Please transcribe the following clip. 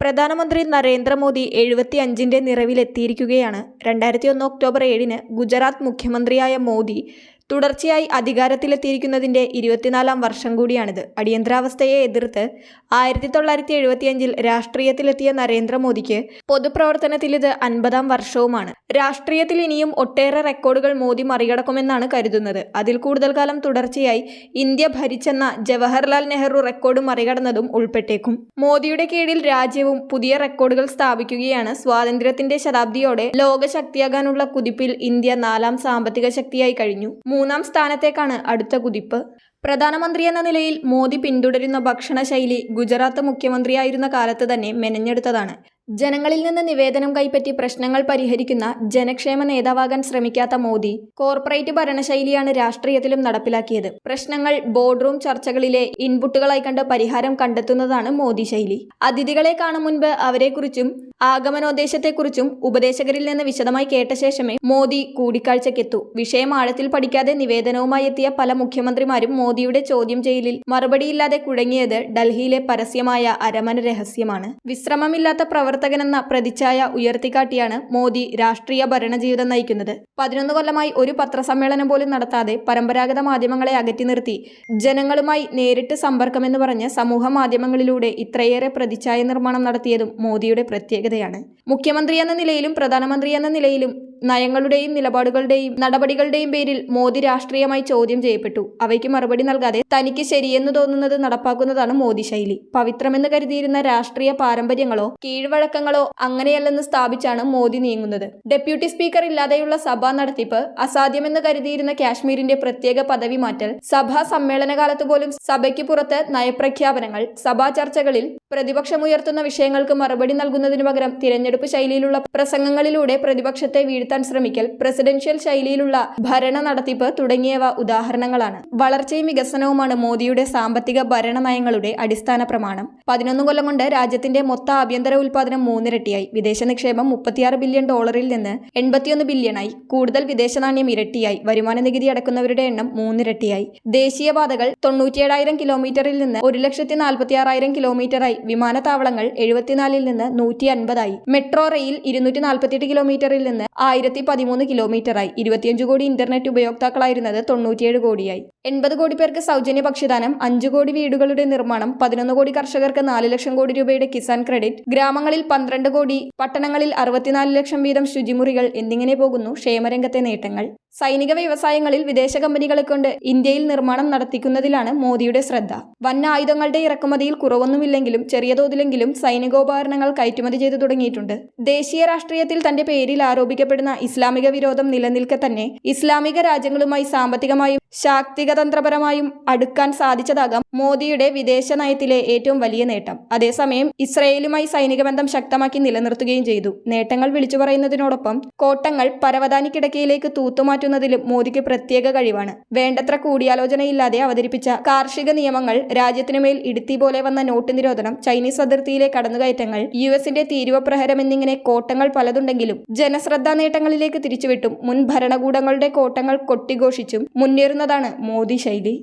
പ്രധാനമന്ത്രി നരേന്ദ്രമോദി എഴുപത്തിയഞ്ചിന്റെ നിറവിലെത്തിയിരിക്കുകയാണ്. രണ്ടായിരത്തി ഒന്ന് ഒക്ടോബർ ഏഴിന് ഗുജറാത്ത് മുഖ്യമന്ത്രിയായ മോദി തുടർച്ചയായി അധികാരത്തിലെത്തിയിരിക്കുന്നതിന്റെ ഇരുപത്തിനാലാം വർഷം കൂടിയാണിത്. അടിയന്തരാവസ്ഥയെ എതിർത്ത് ആയിരത്തി തൊള്ളായിരത്തി എഴുപത്തിയഞ്ചിൽ രാഷ്ട്രീയത്തിലെത്തിയ നരേന്ദ്രമോദിക്ക് പൊതുപ്രവർത്തനത്തിൽ ഇത് അൻപതാം വർഷവുമാണ്. രാഷ്ട്രീയത്തിൽ ഇനിയും ഒട്ടേറെ റെക്കോർഡുകൾ മോദി മറികടക്കുമെന്നാണ് കരുതുന്നത്. അതിൽ കൂടുതൽ കാലം തുടർച്ചയായി ഇന്ത്യ ഭരിച്ചെന്ന ജവഹർലാൽ നെഹ്റു റെക്കോർഡ് മറികടന്നതും ഉൾപ്പെട്ടേക്കും. മോദിയുടെ കീഴിൽ രാജ്യവും പുതിയ റെക്കോർഡുകൾ സ്ഥാപിക്കുകയാണ്. സ്വാതന്ത്ര്യത്തിന്റെ ശതാബ്ദിയോടെ ലോകശക്തിയാകാനുള്ള കുതിപ്പിൽ ഇന്ത്യ നാലാം സാമ്പത്തിക ശക്തിയായി കഴിഞ്ഞു. മൂന്നാം സ്ഥാനത്തേക്കാണ് അടുത്ത കുതിപ്പ്. പ്രധാനമന്ത്രി എന്ന നിലയിൽ മോദി പിന്തുടരുന്ന ഭക്ഷണശൈലി ഗുജറാത്ത് മുഖ്യമന്ത്രിയായിരുന്ന കാലത്ത് തന്നെ മെനഞ്ഞെടുത്തതാണ്. ജനങ്ങളിൽ നിന്ന് നിവേദനം കൈപ്പറ്റി പ്രശ്നങ്ങൾ പരിഹരിക്കുന്ന ജനക്ഷേമ നേതാവാകാൻ ശ്രമിക്കാത്ത മോദി കോർപ്പറേറ്റ് ഭരണശൈലിയാണ് രാഷ്ട്രീയത്തിലും നടപ്പിലാക്കിയത്. പ്രശ്നങ്ങൾ ബോർഡ് റൂം ചർച്ചകളിലെ ഇൻപുട്ടുകളായി കണ്ട് പരിഹാരം കണ്ടെത്തുന്നതാണ് മോദി ശൈലി. അതിഥികളെ കാണും മുൻപ് അവരെക്കുറിച്ചും ആഗമനോദ്ദേശത്തെക്കുറിച്ചും ഉപദേശകരിൽ നിന്ന് വിശദമായി കേട്ട ശേഷമേ മോദി കൂടിക്കാഴ്ചയ്ക്കെത്തൂ. വിഷയം ആഴത്തിൽ പഠിക്കാതെ നിവേദനവുമായി എത്തിയ പല മുഖ്യമന്ത്രിമാരും മോദിയുടെ ചോദ്യം ചെയ്യലിൽ മറുപടിയില്ലാതെ കുഴങ്ങിയത് ഡൽഹിയിലെ പരസ്യമായ അരമന രഹസ്യമാണ്. വിശ്രമമില്ലാത്ത പ്രവർത്തകനെന്ന പ്രതിച്ഛായ ഉയർത്തിക്കാട്ടിയാണ് മോദി രാഷ്ട്രീയ ഭരണജീവിതം നയിക്കുന്നത്. പതിനൊന്ന് കൊല്ലമായി ഒരു പത്രസമ്മേളനം പോലും നടത്താതെ പരമ്പരാഗത മാധ്യമങ്ങളെ അകറ്റി നിർത്തി. ജനങ്ങളുമായി നേരിട്ട് സമ്പർക്കമെന്ന് പറഞ്ഞ് സമൂഹ മാധ്യമങ്ങളിലൂടെ ഇത്രയേറെ പ്രതിച്ഛായ നിർമ്മാണം നടത്തിയതും മോദിയുടെ പ്രത്യേകതയാണ് മുഖ്യമന്ത്രി എന്ന നിലയിലും പ്രധാനമന്ത്രി എന്ന നിലയിലും നയങ്ങളുടെയും നിലപാടുകളുടെയും നടപടികളുടെയും പേരിൽ മോദി രാഷ്ട്രീയമായി ചോദ്യം ചെയ്യപ്പെട്ടു. അവയ്ക്ക് മറുപടി നൽകാതെ തനിക്ക് ശരിയെന്ന് തോന്നുന്നത് നടപ്പാക്കുന്നതാണ് മോദി ശൈലി. പവിത്രമെന്ന് കരുതിയിരുന്ന രാഷ്ട്രീയ പാരമ്പര്യങ്ങളോ കീഴ്വഴക്കങ്ങളോ അങ്ങനെയല്ലെന്ന് സ്ഥാപിച്ചാണ് മോദി നീങ്ങുന്നത്. ഡെപ്യൂട്ടി സ്പീക്കർ ഇല്ലാതെയുള്ള സഭാ നടത്തിപ്പ് അസാധ്യമെന്ന് കരുതിയിരുന്ന കാശ്മീരിന്റെ പ്രത്യേക പദവി മാറ്റൽ സഭാ സമ്മേളനകാലത്ത് പോലും സഭയ്ക്ക് പുറത്ത് നയപ്രഖ്യാപനങ്ങൾ സഭാ ചർച്ചകളിൽ പ്രതിപക്ഷമുയർത്തുന്ന വിഷയങ്ങൾക്ക് മറുപടി നൽകുന്നതിനു പകരം തിരഞ്ഞെടുപ്പ് ശൈലിയിലുള്ള പ്രസംഗങ്ങളിലൂടെ പ്രതിപക്ഷത്തെ വീഴ്ത്താൻ ശ്രമിക്കൽ പ്രസിഡൻഷ്യൽ ശൈലിയിലുള്ള ഭരണ നടത്തിപ്പ് തുടങ്ങിയവ ഉദാഹരണങ്ങളാണ്. വളർച്ചയും വികസനവുമാണ് മോദിയുടെ സാമ്പത്തിക ഭരണ നയങ്ങളുടെ അടിസ്ഥാന പ്രമാണം. പതിനൊന്ന് കൊല്ലം കൊണ്ട് രാജ്യത്തിന്റെ മൊത്ത ആഭ്യന്തര ഉൽപാദനം മൂന്നിരട്ടിയായി. വിദേശ നിക്ഷേപം മുപ്പത്തിയാറ് ബില്യൺ ഡോളറിൽ നിന്ന് എൺപത്തിയൊന്ന് ബില്യണായി. കൂടുതൽ വിദേശ നാണ്യം ഇരട്ടിയായി. വരുമാന നികുതി അടക്കുന്നവരുടെ എണ്ണം മൂന്നിരട്ടിയായി. ദേശീയപാതകൾ തൊണ്ണൂറ്റിയേഴായിരം കിലോമീറ്ററിൽ നിന്ന് ഒരു ലക്ഷത്തി നാൽപ്പത്തി ആറായിരം കിലോമീറ്ററായി. വിമാനത്താവളങ്ങൾ എഴുപത്തിനാലിൽ നിന്ന് നൂറ്റി അൻപതായി മെട്രോ റെയിൽ ഇരുന്നൂറ്റി നാൽപ്പത്തിയെട്ട് കിലോമീറ്ററിൽ നിന്ന് ആയിരത്തി പതിമൂന്ന് കിലോമീറ്ററായി. ഇരുപത്തിയഞ്ച് കോടി ഇന്റർനെറ്റ് ഉപയോക്താക്കളായിരുന്നത് തൊണ്ണൂറ്റിയേഴ് കോടിയായി. എൺപത് കോടി പേർക്ക് സൗജന്യ ഭക്ഷ്യദാനം അഞ്ചു കോടി വീടുകളുടെ നിർമ്മാണം പതിനൊന്ന് കോടി കർഷകർക്ക് നാല് ലക്ഷം കോടി രൂപയുടെ കിസാൻ ക്രെഡിറ്റ് ഗ്രാമങ്ങളിൽ പന്ത്രണ്ട് കോടി പട്ടണങ്ങളിൽ അറുപത്തിനാല് ലക്ഷം വീതം ശുചിമുറികൾ എന്നിങ്ങനെ പോകുന്നു ക്ഷേമരംഗത്തെ നേട്ടങ്ങൾ. സൈനിക വ്യവസായങ്ങളിൽ വിദേശ കമ്പനികളെ കൊണ്ട് ഇന്ത്യയിൽ നിർമ്മാണം നടത്തിക്കുന്നതിലാണ് മോദിയുടെ ശ്രദ്ധ. വൻ ആയുധങ്ങളുടെ ഇറക്കുമതിയിൽ കുറവൊന്നുമില്ലെങ്കിലും ചെറിയ തോതിലെങ്കിലും സൈനികോപകരണങ്ങൾ കയറ്റുമതി ചെയ്തു തുടങ്ങിയിട്ടുണ്ട്. ദേശീയ രാഷ്ട്രീയത്തിൽ തന്റെ പേരിൽ ആരോപിക്കപ്പെടുന്ന ഇസ്ലാമിക വിരോധം നിലനിൽക്കെ തന്നെ ഇസ്ലാമിക രാജ്യങ്ങളുമായി സാമ്പത്തികമായും ശാക്തികതന്ത്രപരമായും അടുക്കാൻ സാധിച്ചതാകാം മോദിയുടെ വിദേശ നയത്തിലെ ഏറ്റവും വലിയ നേട്ടം. അതേസമയം ഇസ്രയേലുമായി സൈനിക ബന്ധം ശക്തമാക്കി നിലനിർത്തുകയും ചെയ്തു. നേട്ടങ്ങൾ വിളിച്ചു പറയുന്നതിനോടൊപ്പം കോട്ടങ്ങൾ പരവതാനിക്കിടക്കയിലേക്ക് തൂത്തുമാറ്റുന്നതിലും മോദിക്ക് പ്രത്യേക കഴിവാണ്. വേണ്ടത്ര കൂടിയാലോചനയില്ലാതെ അവതരിപ്പിച്ച കാർഷിക നിയമങ്ങൾ രാജ്യത്തിനുമേൽ ഇടുത്തി പോലെ വന്ന നോട്ട് നിരോധനം ചൈനീസ് അതിർത്തിയിലെ കടന്നുകയറ്റങ്ങൾ യു എസിന്റെ തീരുവപ്രഹരം എന്നിങ്ങനെ കോട്ടങ്ങൾ പലതുണ്ടെങ്കിലും ജനശ്രദ്ധാ നേട്ടങ്ങളിലേക്ക് തിരിച്ചുവിട്ടും മുൻ ഭരണകൂടങ്ങളുടെ കോട്ടങ്ങൾ കൊട്ടിഘോഷിച്ചും മുന്നേറുന്നതാണ് മോദി ശൈലി.